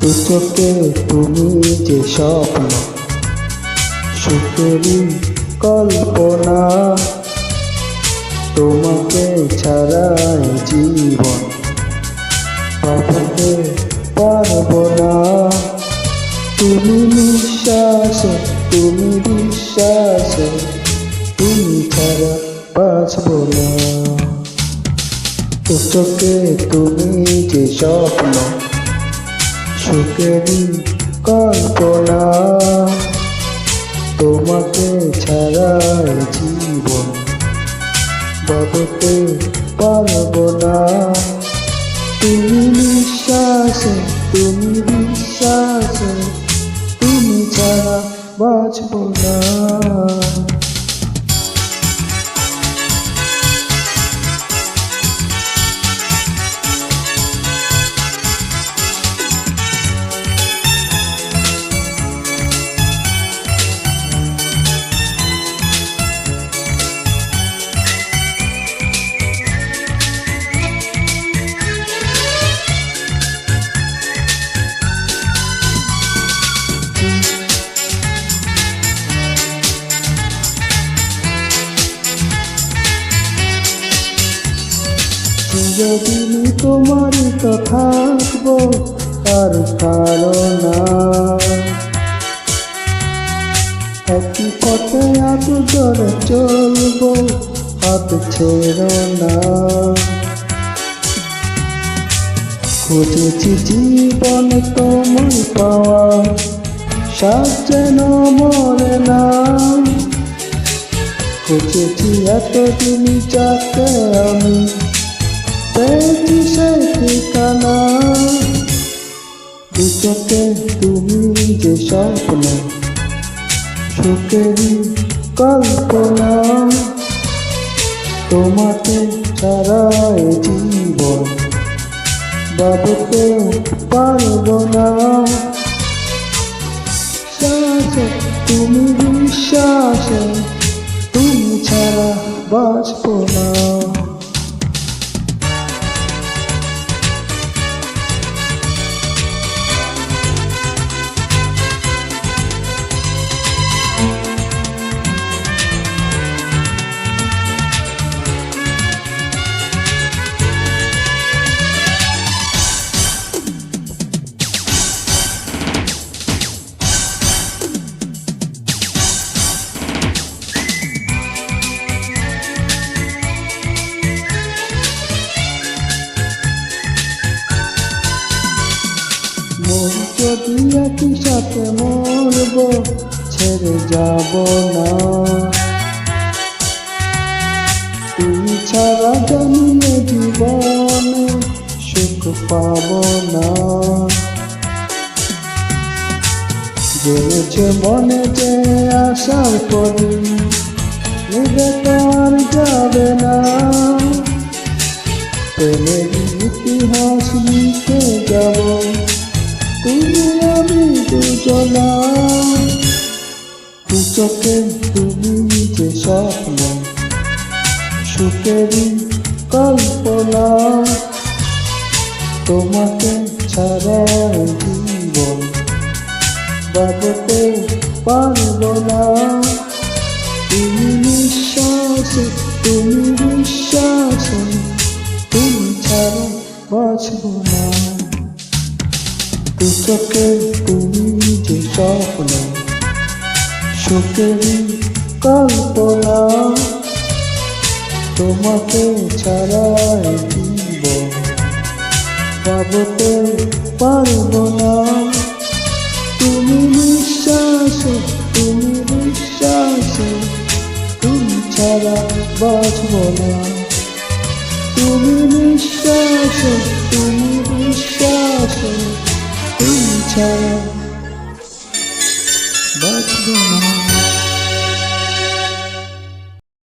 দু চোখে তুমি যে স্বপ্ন, সুখেরই কল্পনা, তোমাকে ছাড়াই জীবন, ভাবতে পারব না। তুমি নিঃশ্বাসে, তুমি বিশ্বাস, তুমি ছাড়া বাঁচবো না। চোখে তুমি যে স্বপ্ন সুখেরই কল্পনা তোমাকে ছাড়া জীবন বাবতে পারব না। তুমি বিশ্বাস তুমি বিশ্বাসে, তুমি ছাড়া বাঁচব না। চিরদিন তোমার তো থাকব আর কারও একই পথে এত জোরে চলবো, হাত ছেড়ো না। খুঁজেছি জীবন তোমার পাওয়া সাজ যেন মরে না। খুঁজেছি এতদিন যাতে আমি চোখে তুমি যে স্বপ্ন সুখেরই কল্পনা তোমাকে ছাড়াই জীবন। ভাবতে পারব না। তুমি বিশ্বাসে, তুমি ছাড়া বাঁচবো না। যদি একই সাথে মরব, ছেড়ে যাব না। তুই ছাড়া জানিয়ে জীবনে সুখ পাব না। জেনেছে মনে যে আশার করি নিবে তো আর যাবে না। ইতিহাস দুজনা দু তুমি যে স্বপ্ন, সুখেরই কল্পনা। তোমাকে ছাড়া জীবন ভাবতে পারব না। তুমি নিঃশ্বাসে, তুমি বিশ্বাসে, তুমি ছাড়া বাঁচবো না। দু তুমি যে স্বপ্ন সুখেরই কল্পনা, তোমাকে ছাড়াই জীবন ভাবতে পারব না। তুমি নিঃশ্বাসে, তুমি বিশ্বাসে তুমি ছাড়া বাঁচবো না। তুমি নিঃশ্বাসে, তুমি বিশ্বাসে তুমি ছাড়া বাঁচবো না